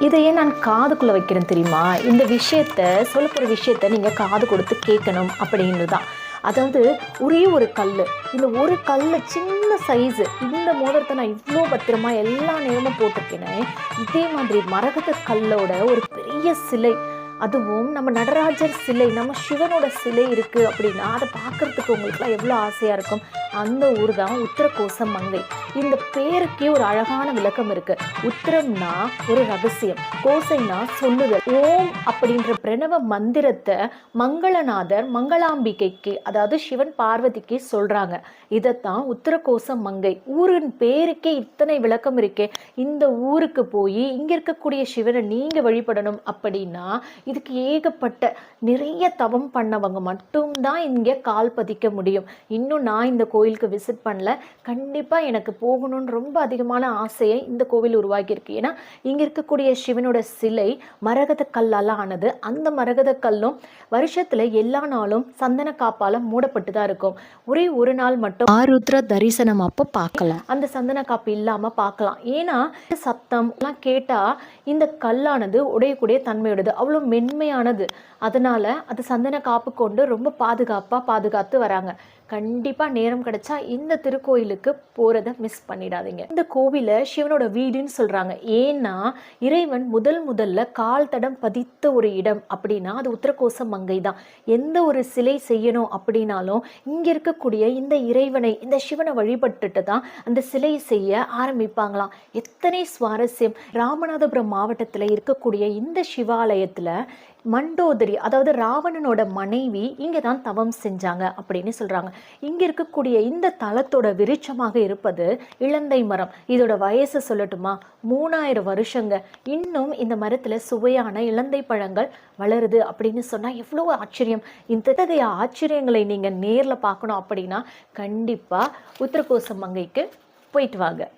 இதையே நான் காதுக்குள்ளே வைக்கிறேன் தெரியுமா? இந்த விஷயத்த சொல்ல போகிற விஷயத்த நீங்கள் காது கொடுத்து கேட்கணும் அப்படின்னு தான் அதாவது ஒரே ஒரு கல் இந்த ஒரு கல் சின்ன சைஸு இந்த மோதிரத்தை நான் இவ்வளோ பத்திரமா எல்லா நேரமும் போட்டிருக்கேனே இதே மாதிரி மரகத கல்லோட ஒரு பெரிய சிலை. அதுவும் நம்ம நடராஜர் சிலை நம்ம சிவனோட சிலை இருக்குது அப்படின்னா அதை பார்க்கறதுக்கு உங்களுக்குலாம் எவ்வளோ ஆசையாக இருக்கும்? அந்த ஊர் தான் உத்தரகோசம் மங்கை. இந்த பேருக்கே ஒரு அழகான விளக்கம் இருக்கு. உத்திரம்னா ஒரு ரகசியம் கோசைனா சொல்லுதல். ஓம் அப்படின்ற பிரணவ மந்திரத்தை மங்களநாதர் மங்களாம்பிகைக்கு அதாவது சிவன் பார்வதிக்கு சொல்றாங்க. இதைத்தான் உத்தரகோசம் மங்கை. ஊரின் பேருக்கே இத்தனை விளக்கம் இருக்கே. இந்த ஊருக்கு போய் இங்க இருக்கக்கூடிய சிவனை நீங்க வழிபடணும் அப்படின்னா இதுக்கு ஏகப்பட்ட நிறைய தவம் பண்ணவங்க மட்டும்தான் இங்கே கால் பதிக்க முடியும். இன்னும் நான் இந்த கோயிலுக்கு விசிட் பண்ணல. கண்டிப்பாக எனக்கு போகணும்னு ரொம்ப அதிகமான ஆசையை இந்த கோவில் உருவாக்கியிருக்கு. ஏன்னா இங்க இருக்கக்கூடிய சிவனோட சிலை மரகத கல்லால ஆனது. அந்த மரகத கல்லும் வருஷத்துல எல்லா நாளும் சந்தன காப்பால மூடப்பட்டு தான் இருக்கும். ஒரே ஒரு நாள் மட்டும் ஆருத்ர தரிசனம் அப்போ பார்க்கலாம். அந்த சந்தன காப்பு இல்லாம பார்க்கலாம். ஏன்னா சத்தம் எல்லாம் கேட்டா இந்த கல்லானது உடையக்கூடிய தன்மையுடையது. அவ்வளோ மென்மையானது. அதனால அது சந்தன காப்பு கொண்டு ரொம்ப பாதுகாப்பா பாதுகாத்து வராங்க. கண்டிப்பாக நேரம் கிடைச்சா இந்த திருக்கோயிலுக்கு போகிறத மிஸ் பண்ணிடாதீங்க. இந்த கோவிலை சிவனோட வீடுன்னு சொல்கிறாங்க ஏன்னா இறைவன் முதல் முதல்ல கால் தடம் பதித்த ஒரு இடம் அப்படின்னா அது உத்தரகோச மங்கை தான். எந்த ஒரு சிலை செய்யணும் அப்படின்னாலும் இங்கே இருக்கக்கூடிய இந்த இறைவனை இந்த சிவனை வழிபட்டுட்டு தான் அந்த சிலை செய்ய ஆரம்பிப்பாங்களாம். எத்தனை சுவாரஸ்யம். ராமநாதபுரம் மாவட்டத்தில் இருக்கக்கூடிய இந்த சிவாலயத்தில் மண்டோதரி அதாவது ராவணனோட மனைவி இங்கே தான் தவம் செஞ்சாங்க அப்படின்னு சொல்கிறாங்க இங்கே இருக்கக்கூடிய இந்த தலத்தோட விருட்சமாக இருப்பது இளந்தை மரம். இதோட வயசு சொல்லட்டுமா? மூணாயிரம் வருஷங்க. இன்னும் இந்த மரத்தில் சுவையான இளந்தை பழங்கள் வளருது அப்படின்னு சொன்னால் எவ்வளோ ஆச்சரியம். இந்த ஆச்சரியங்களை நீங்கள் நேரில் பார்க்கணும் அப்படின்னா கண்டிப்பாக உத்தரகோசம் மங்கைக்கு போயிட்டு வாங்க.